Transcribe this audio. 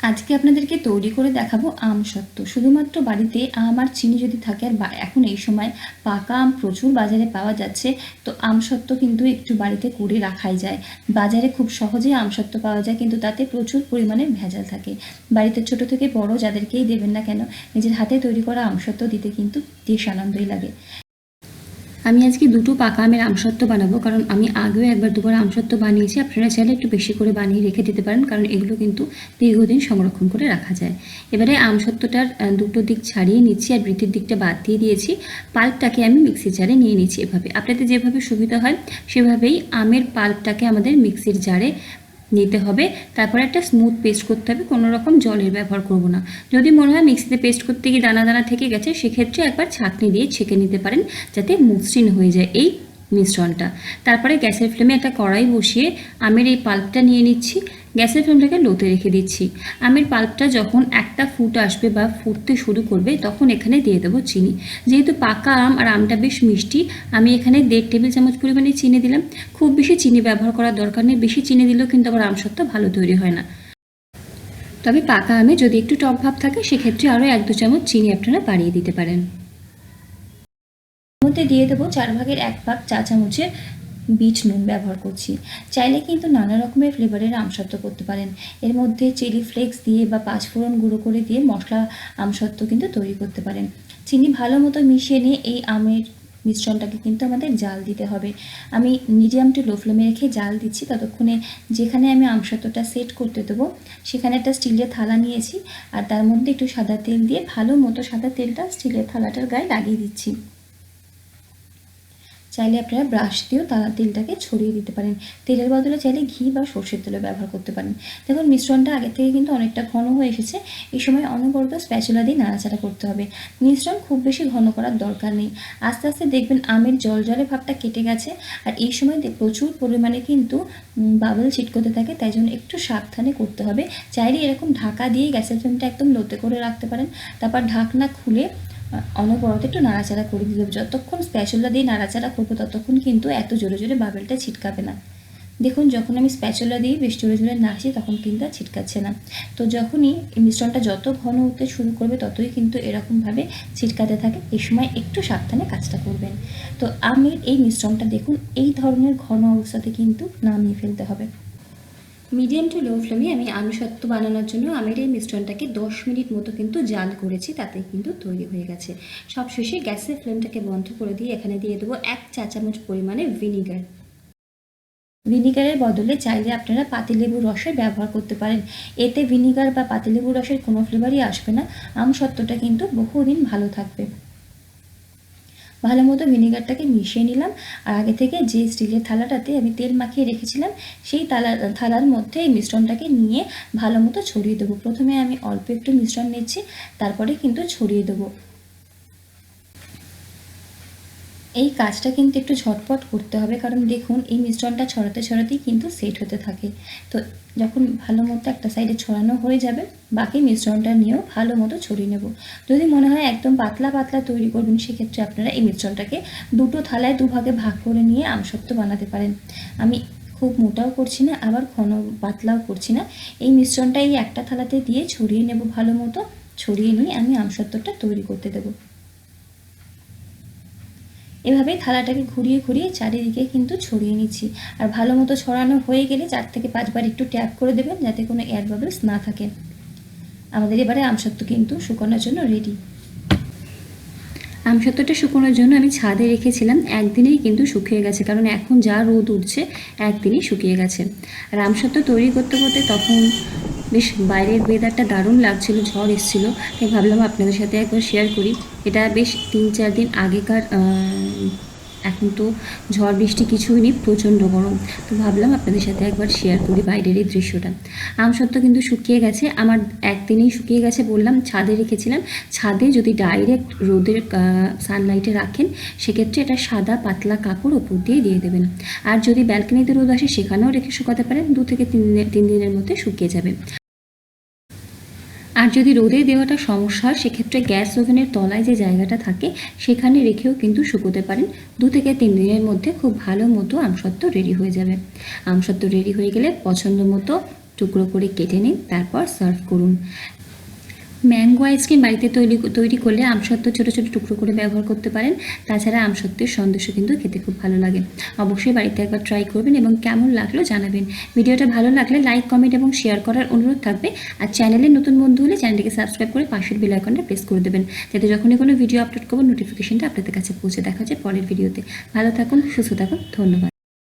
আজকে আপনাদেরকে তৈরি করে দেখাবো আম সত্ত্ব। শুধুমাত্র বাড়িতে আম আর চিনি যদি থাকে, আর এখন এই সময় পাকা আম প্রচুর বাজারে পাওয়া যাচ্ছে, তো আম সত্ত্ব কিন্তু একটু বাড়িতে করে রাখাই যায়। বাজারে খুব সহজেই আম সত্ত্ব পাওয়া যায়, কিন্তু তাতে প্রচুর পরিমাণে ভেজাল থাকে। বাড়িতে ছোট থেকে বড় যাদেরকেই দেবেন না কেন, নিজের হাতে তৈরি করা আম সত্ত্ব দিতে কিন্তু বেশ আনন্দই লাগে। আমি আজকে দুটো পাকা আমের আমসত্ত্ব বানাবো কারণ আমি আগেও একবার দুবার আমসত্ত্ব বানিয়েছি। আপনারা চাইলে একটু বেশি করে বানিয়ে রেখে দিতে পারেন কারণ এগুলো কিন্তু দীর্ঘদিন সংরক্ষণ করে রাখা যায়। এবারে আমসত্ত্বটার আহ, দুটো দিক ছাড়িয়ে নিচ্ছি আর বৃত্তির দিকটা বাদ দিয়ে দিয়েছি। পাল্পটাকে আমি মিক্সি জারে নিয়ে নিচ্ছি এভাবে। আপনাদের যেভাবে সুবিধা হয় সেভাবেই আমের পাল্পটাকে আমাদের মিক্সির জারে নিতে হবে। তারপরে একটা স্মুথ পেস্ট করতে হবে। কোনো রকম জলের ব্যবহার করব না। যদি মনে হয় মিক্সিতে পেস্ট করতে গিয়ে দানা দানা থেকে গেছে, সেক্ষেত্রে একবার ছাঁকনি দিয়ে ছেঁকে নিতে পারেন, যাতে মসৃণ হয়ে যায় এই মিশ্রণটা। তারপরে গ্যাসের ফ্লেমে একটা কড়াই বসিয়ে আমের এই পাল্পটা নিয়ে নিচ্ছি। গ্যাসের ফ্লেমটাকে লোতে রেখে দিচ্ছি। আমের পাল্পটা যখন একটা ফুট আসবে বা ফুটতে শুরু করবে, তখন এখানে দিয়ে দেবো চিনি। যেহেতু পাকা আম আর আমটা বেশ মিষ্টি, আমি এখানে দেড় টেবিল চামচ পরিমাণে চিনি দিলাম। খুব বেশি চিনি ব্যবহার করার দরকার নেই, বেশি চিনি দিলেও কিন্তু আবার আম সত্ত্ব ভালো তৈরি হয় না। তবে পাকা আমে যদি একটু টক ভাব থাকে, সেক্ষেত্রে আরও এক দু চামচ চিনি আপনারা বাড়িয়ে দিতে পারেন। মধ্যে দিয়ে দেবো চার ভাগের এক ভাগ চা চামচের বিট নুন ব্যবহার করছি। চাইলে কিন্তু নানা রকমের ফ্লেভারের আমসত্ত্ব করতে পারেন। এর মধ্যে চিলি ফ্লেক্স দিয়ে বা পাঁচফোড়ন গুঁড়ো করে দিয়ে মশলা আমসত্ত্ব কিন্তু তৈরি করতে পারেন। চিনি ভালো মতো মিশিয়ে নিয়ে এই আমের মিশ্রণটাকে কিন্তু আমাদের জাল দিতে হবে। আমি মিডিয়াম টু লো ফ্লেমে রেখে জাল দিচ্ছি। ততক্ষণে যেখানে আমি আমসত্ত্বটা সেট করতে দেবো, সেখানে একটা স্টিলের থালা নিয়েছি। আর তার মধ্যে একটু সাদা তেল দিয়ে ভালো মতো সাদা তেলটা স্টিলের থালাটার গায়ে লাগিয়ে দিচ্ছি। চাইলে আপনারা ব্রাশ দিয়েও তারা তেলটাকে ছড়িয়ে দিতে পারেন। তেলের বদলে চাইলে ঘি বা সর্ষের তেলও ব্যবহার করতে পারেন। দেখুন, মিশ্রণটা আগে থেকে কিন্তু অনেকটা ঘন হয়ে এসেছে। এই সময় অনবরত স্প্যাচুলা দিয়ে নাড়াচাড়া করতে হবে। মিশ্রণ খুব বেশি ঘন করার দরকার নেই। আস্তে আস্তে দেখবেন আমের জল জলে ভাবটা কেটে গেছে। আর এই সময় প্রচুর পরিমাণে কিন্তু বাবল ছিটকোতে থাকে, তাই জন্য একটু সাবধানে করতে হবে। চাইলে এরকম ঢাকা দিয়ে গ্যাসের ফ্লেমটা একদম লোতে করে রাখতে পারেন। তারপর ঢাকনা খুলে অনবরত একটু নাড়াচাড়া করে দিতে হবে। যতক্ষণ স্প্যাচুলা দিয়ে নাড়াচাড়া করব, ততক্ষণ কিন্তু এত জোরে জোরে বাবেলটা ছিটকাবে না। দেখুন, যখন আমি স্প্যাচুলা দিয়ে বেশ জোরে জোরে নাড়ছি, তখন কিন্তু আর ছিটকাচ্ছে না। তো যখনই মিশ্রণটা যত ঘন হতে শুরু করবে, ততই কিন্তু এরকমভাবে ছিটকাতে থাকে। এই সময় একটু সাবধানে কাজটা করবেন। তো আমের এই মিশ্রণটা দেখুন, এই ধরনের ঘন অবস্থাতে কিন্তু নামিয়ে ফেলতে হবে। মিডিয়াম টু লো ফ্লেমে আমি আনুসত্ব বানানোর জন্য আমের এই মিশ্রণটাকে দশ মিনিট মতো কিন্তু জাল করেছি তাতে কিন্তু তৈরি হয়ে গেছে। সবশেষে গ্যাসের ফ্লেমটাকে বন্ধ করে দিয়ে এখানে দিয়ে দেবো এক চা চামচ পরিমাণে ভিনিগার। ভিনিগারের বদলে চাইলে আপনারা পাতিলেবুর রসের ব্যবহার করতে পারেন। এতে ভিনিগার বা পাতিলেবুর রসের কোনো ফ্লেভারই আসবে না। আম সত্ত্বটা কিন্তু বহুদিন ভালো থাকবে। ভালো মতো ভিনেগারটাকে মিশিয়ে নিলাম। আর আগে থেকে যে স্টিলের থালাটাতে আমি তেল মাখিয়ে রেখেছিলাম, সেই থালা থালার মধ্যে এই মিশ্রণটাকে নিয়ে ভালো মতো ছড়িয়ে দেবো। প্রথমে আমি অল্প একটু মিশ্রণ নিচ্ছি, তারপরে কিন্তু ছড়িয়ে দেবো। এই কাজটা কিন্তু একটু ঝটপট করতে হবে। কারণ দেখুন, এই মিশ্রণটা ছড়াতে ছড়াতেই কিন্তু সেট হতে থাকে। তো যখন ভালো মতো একটা সাইডে ছড়ানো হয়ে যাবে, বাকি মিশ্রণটা নিয়েও ভালো মতো ছড়িয়ে নেব। যদি মনে হয় একদম পাতলা পাতলা তৈরি করবেন, সেক্ষেত্রে আপনারা এই মিশ্রণটাকে দুটো থালায় দুভাগে ভাগ করে নিয়ে আমসত্ত্ব বানাতে পারেন। আমি খুব মোটাও করছি না, আবার ঘন পাতলাও করছি না। এই মিশ্রণটা এই একটা থালাতে দিয়ে ছড়িয়ে নেব ভালো মতো। ছড়িয়ে নিয়ে আমি আমসত্ত্বটা তৈরি করতে দেবো। এভাবে থালাটাকে ঘুরিয়ে ঘুরিয়ে চারিদিকে কিন্তু ছড়িয়ে নিচ্ছি। আর ভালো মতো ছড়ানো হয়ে গেলে চার থেকে পাঁচবার একটু ট্যাপ করে দেবেন যাতে কোনো এয়ার বাবলস না থাকে। আমাদের এবারে আমসত্ত্ব কিন্তু শুকানোর জন্য রেডি আমসত্ত্বটা শুকোনোর জন্য আমি ছাদে রেখেছিলাম, একদিনেই কিন্তু শুকিয়ে গেছে। কারণ এখন যা রোদ উঠছে, একদিনই শুকিয়ে গেছে। আর আমসত্ত্ব তৈরি করতে করতে তখন বেশ বাইরের ওয়েদারটা দারুণ লাগছিল, ঝড় এসেছিল, তাই ভাবলাম আপনাদের সাথে একবার শেয়ার করি। এটা বেশ তিন চার দিন আগেকার এখন তো ঝড় বৃষ্টি কিছুই নেই, প্রচণ্ড গরম। তো ভাবলাম আপনাদের সাথে একবার শেয়ার করি বাইরের এই দৃশ্যটা। আম সত্ত্ব কিন্তু শুকিয়ে গেছে, আমার একদিনেই শুকিয়ে গেছে বললাম, ছাদে রেখেছিলাম। ছাদে যদি ডাইরেক্ট রোদের সানলাইটে রাখেন, সেক্ষেত্রে এটা সাদা পাতলা কাপড় ওপর দিয়ে দিয়ে দেবেন। আর যদি ব্যালকনিতে রোদ আসে, সেখানেও রেখে শুকাতে পারেন, দু থেকে তিন তিন দিনের মধ্যে শুকিয়ে যাবে। আর যদি রোদে দেওয়াটা সমস্যা হয়, সেক্ষেত্রে গ্যাস ওভেনের তলায় যে জায়গাটা থাকে, সেখানে রেখেও কিন্তু শুকোতে পারেন। দু থেকে তিন দিনের মধ্যে খুব ভালো মতো আমসত্ত্ব রেডি হয়ে যাবে। আমসত্ত্ব রেডি হয়ে গেলে পছন্দ মতো টুকরো করে কেটে নিন, তারপর সার্ভ করুন। ম্যাঙ্গো আইসক্রিম বাড়িতে তৈরি তৈরি করলে আমসত্ত্ব ছোটো ছোটো টুকরো করে ব্যবহার করতে পারেন। তাছাড়া আমসত্ত্বের সন্দেশও কিন্তু খেতে খুব ভালো লাগে। অবশ্যই বাড়িতে একবার ট্রাই করবেন এবং কেমন লাগল জানাবেন। ভিডিওটা ভালো লাগলে লাইক কমেন্ট এবং শেয়ার করার অনুরোধ থাকবে। আর চ্যানেলে নতুন বন্ধু হলে চ্যানেলটিকে সাবস্ক্রাইব করে পাশের বেল আইকনটা প্রেস করে দেবেন। যাতে যখনই কোনো ভিডিও আপলোড করব নোটিফিকেশনটা আপনাদের কাছে পৌঁছে দেখা যায় পরের ভিডিওতে ভালো থাকুন, সুস্থ থাকুন, ধন্যবাদ।